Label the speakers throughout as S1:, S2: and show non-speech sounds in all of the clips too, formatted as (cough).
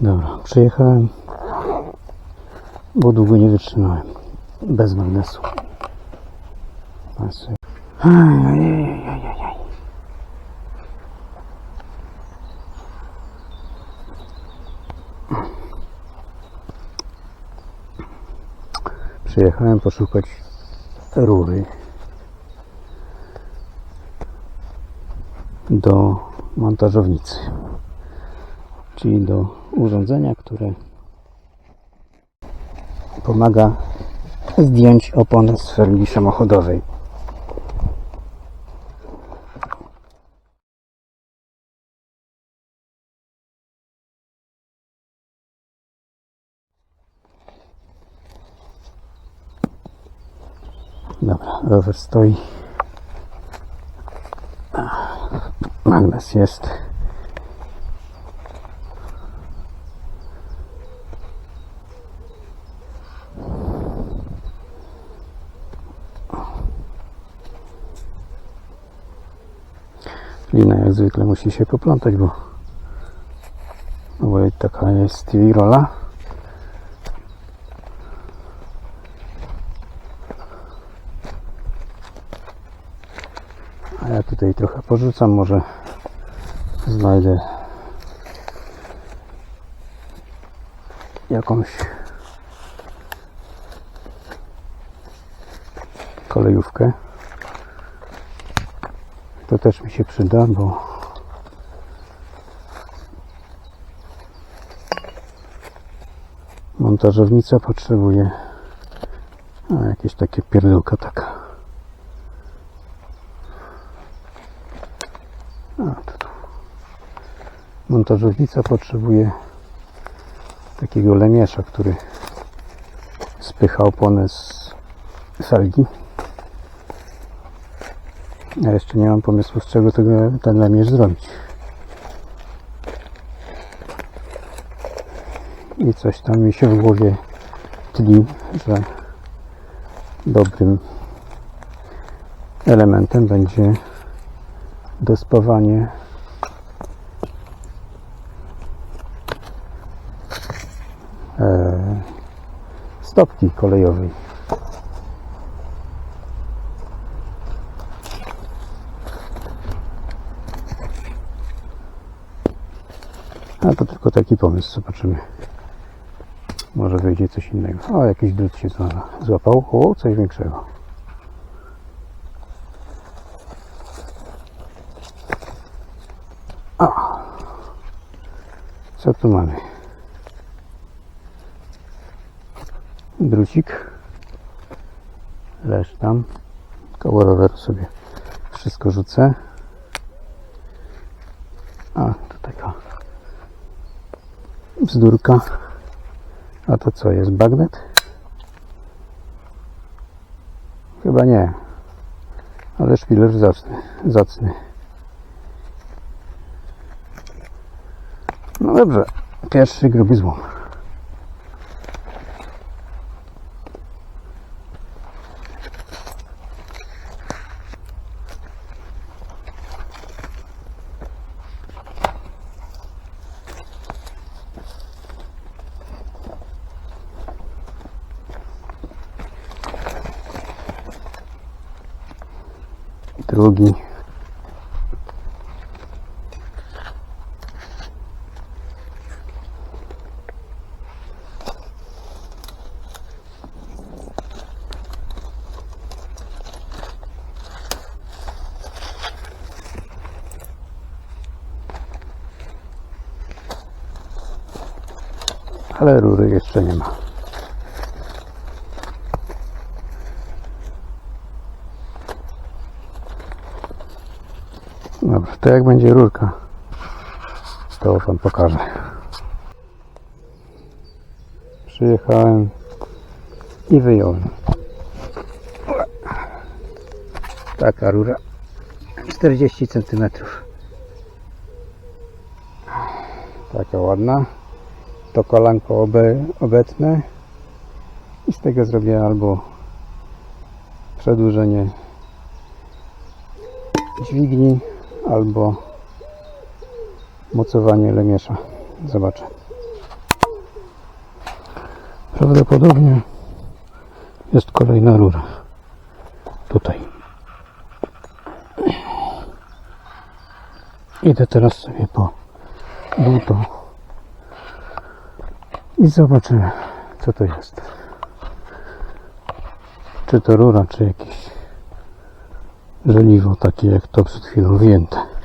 S1: Dobra, przyjechałem, bo długo nie wytrzymałem. Bez magnesu. Przyjechałem poszukać rury do montażownicy czyli do urządzenia, które pomaga zdjąć oponę z felgi samochodowej. Dobra, rower stoi. Magnes jest. Lina jak zwykle musi się poplątać, bo, no bo taka jest jej rola. Tutaj trochę porzucam, może znajdę jakąś kolejówkę. To też mi się przyda, bo montażownica potrzebuje a, jakieś takie pierdółka taka. A, to tu. Montażownica potrzebuje takiego lemiesza, który spycha oponę z felgi. Ja jeszcze nie mam pomysłu, z czego tego, ten lemierz zrobić. I coś tam mi się w głowie tli, że dobrym elementem będzie dospawanie stopki kolejowej. A to tylko taki pomysł, zobaczymy. Może wyjdzie coś innego. O, jakiś drut się zła- złapał. O, coś większego. Co tu mamy? Drucik. Leż tam. Koło roweru sobie wszystko rzucę. A, tu taka bzdurka. A to co jest? Bagnet? Chyba nie. Ale szpiler zacny. zacny. No dobrze. Pierwszy gruby złom. Drugi. Ale rury jeszcze nie ma. Dobrze, to jak będzie rurka, to Wam pokażę. Przyjechałem i wyjąłem. Taka rura 40 cm. Taka ładna. To kolanko obe, obetnę i z tego zrobię albo przedłużenie dźwigni, albo mocowanie lemiesza. Zobaczę. Prawdopodobnie jest kolejna rura. Tutaj. Idę teraz sobie po buto i zobaczymy co to jest. Czy to rura, czy jakieś żeliwo takie jak to przed chwilą wyjęte.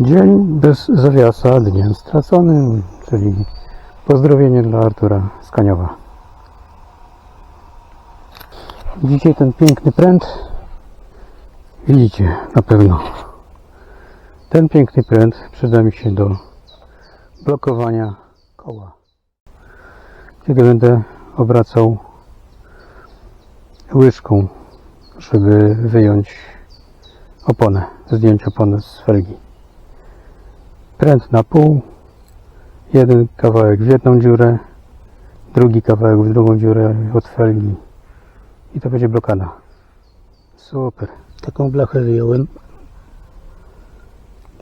S1: Dzień bez zawiasa, dniem straconym, czyli pozdrowienie dla Artura Skaniowa. Widzicie ten piękny pręt? Widzicie, na pewno. Ten piękny pręt przyda mi się do blokowania koła. Kiedy będę obracał łyżką, żeby wyjąć oponę, zdjąć oponę z felgi pręt na pół, jeden kawałek w jedną dziurę, drugi kawałek w drugą dziurę od felgi i to będzie blokada. Super. Taką blachę wyjąłem.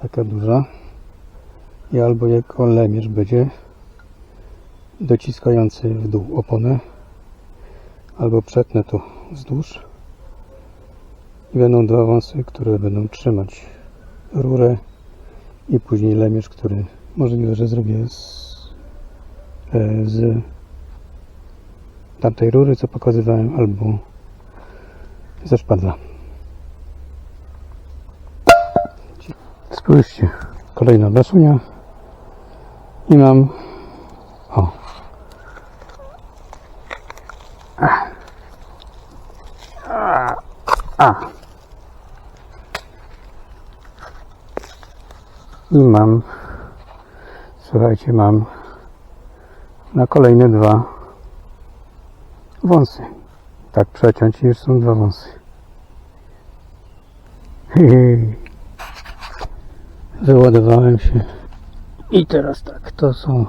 S1: Taka duża. I albo jako lemierz będzie dociskający w dół oponę, albo przetnę to wzdłuż i będą dwa wąsy, które będą trzymać rurę i później lemierz, który możliwe, że zrobię z, e, z tamtej rury, co pokazywałem, albo ze szpadla. Spójrzcie, kolejna basunia i mam o a. I mam, słuchajcie, mam na kolejne dwa wąsy. Tak przeciąć i już są dwa wąsy. (laughs) Wyładowałem się. I teraz tak, to są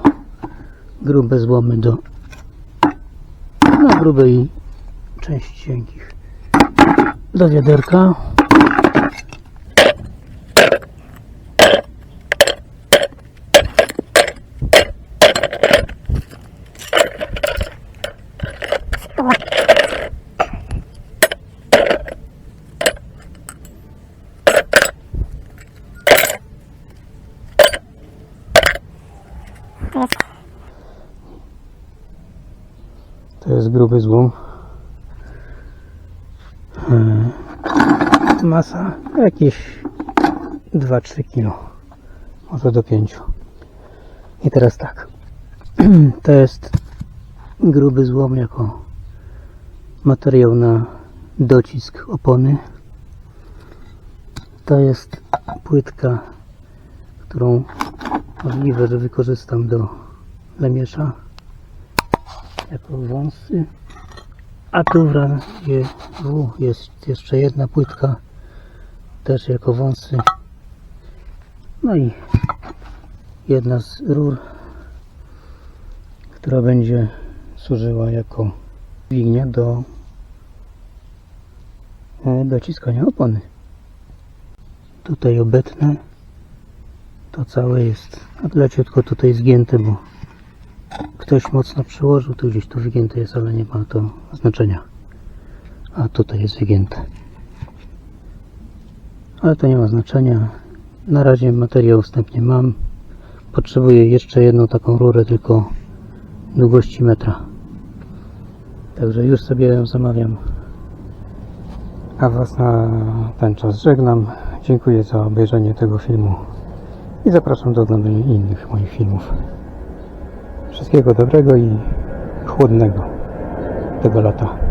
S1: grube złomy do na grubej części cienkich do wiaderka. To jest gruby złom. E, Masa jakieś 2-3 kg. Może do 5. I teraz tak. (clears throat) To jest gruby złom jako materiał na docisk opony. To jest płytka, którą że wykorzystam do lemiesza jako wąsy. A tu jest jeszcze jedna płytka też jako wąsy. No i jedna z rur, która będzie służyła jako dźwignia do e, dociskania opony. Tutaj obetnę. To całe jest leciutko tutaj zgięte, bo ktoś mocno przyłożył, tu gdzieś tu wygięte jest, ale nie ma to znaczenia. A tutaj jest wygięte. Ale to nie ma znaczenia. Na razie materiał wstępnie mam. Potrzebuję jeszcze jedną taką rurę, tylko długości metra. Także już sobie ją zamawiam. A Was na ten czas żegnam. Dziękuję za obejrzenie tego filmu i zapraszam do oglądania innych moich filmów. Wszystkiego dobrego i chłodnego tego lata.